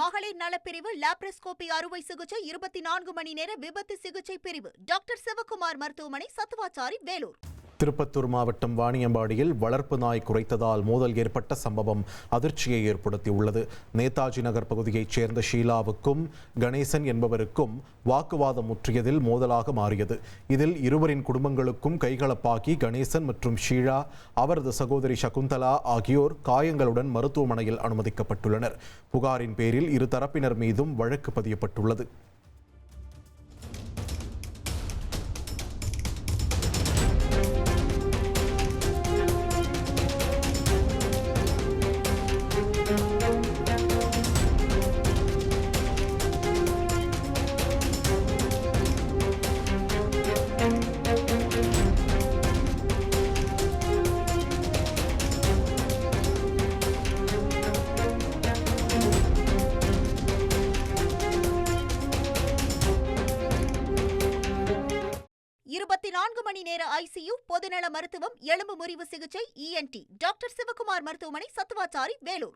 மகளிர் நலப்பிரிவு லாப்ரோஸ்கோபி அறுவை சிகிச்சை இருபத்தி நான்கு மணி நேர விபத்து சிகிச்சை பிரிவு. டாக்டர் சிவகுமார் மருத்துவமனை சத்துவாச்சாரி வேலூர். திருப்பத்தூர் மாவட்டம் வாணியம்பாடியில் வளர்ப்பு நாய் குறைத்ததால் மோதல் ஏற்பட்ட சம்பவம் அதிர்ச்சியை ஏற்படுத்தியுள்ளது. நேதாஜி நகர் பகுதியைச் சேர்ந்த ஷீலாவுக்கும் கணேசன் என்பவருக்கும் வாக்குவாதம் முற்றியதில் மோதலாக மாறியது. இதில் இருவரின் குடும்பங்களுக்கும் கைகலப்பாக்கி கணேசன் மற்றும் ஷீலா அவரது சகோதரி சகுந்தலா ஆகியோர் காயங்களுடன் மருத்துவமனையில் அனுமதிக்கப்பட்டுள்ளனர். புகாரின் பேரில் இரு தரப்பினர் மீதும் வழக்கு பதியப்பட்டுள்ளது. இருபத்தி நான்கு மணி நேர ஐசியு பொதுநல மருத்துவம் எலும்பு முறிவு சிகிச்சை இஎன்டி டாக்டர் சிவகுமார் மருத்துவமனை சத்துவாச்சாரி வேலூர்.